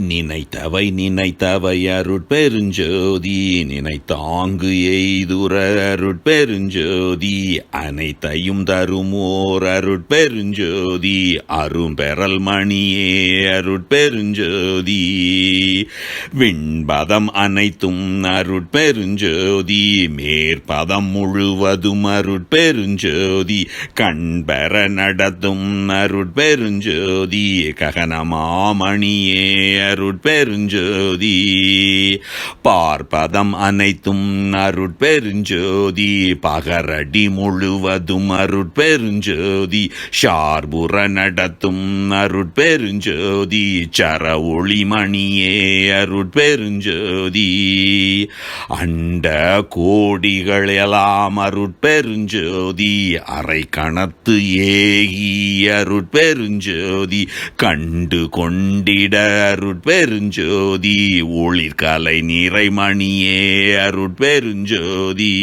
நினைத்தவை நினைத்தவை அருட்பெருஞ்சோதி நினைத்தாங்கு எய்துர அருட்பெருஞ்சோதி அனைத்தையும் தரும் ஓர் அருட்பெருஞ்சோதி அரும்பெறல் மணியே அருட்பெருஞ்சோதி விண்பதம் அனைத்தும் அருட்பெருஞ்சோதி மேற்பதம் முழுவதும் அருட்பெருஞ்சோதி கண்பெற நடத்தும் அருட்பெருஞ்சோதி ககனமாமணியே அருட்பெருஞ்சோதி. பார்ப்பதம் அனைத்தும் அருட்பெருஞ்சோதி. பகரடி முழுவதும் அருட்பெருஞ்சோதி. ஷார்புற நடத்தும் அருட்பெருஞ்சோதி. சர ஒளிமணியே அருட்பெருஞ்சோதி. அண்ட கோடிகள் எல்லாம் அருட்பெருஞ்சோதி. அரை கணத்து ஏகி அருட்பெருஞ்சோதி. கண்டு கொண்டிட அருட் அருட்பெருஞ்சோதி ஒளிர்கலை நிறைமணியே அருட்பெருஞ்சோதி.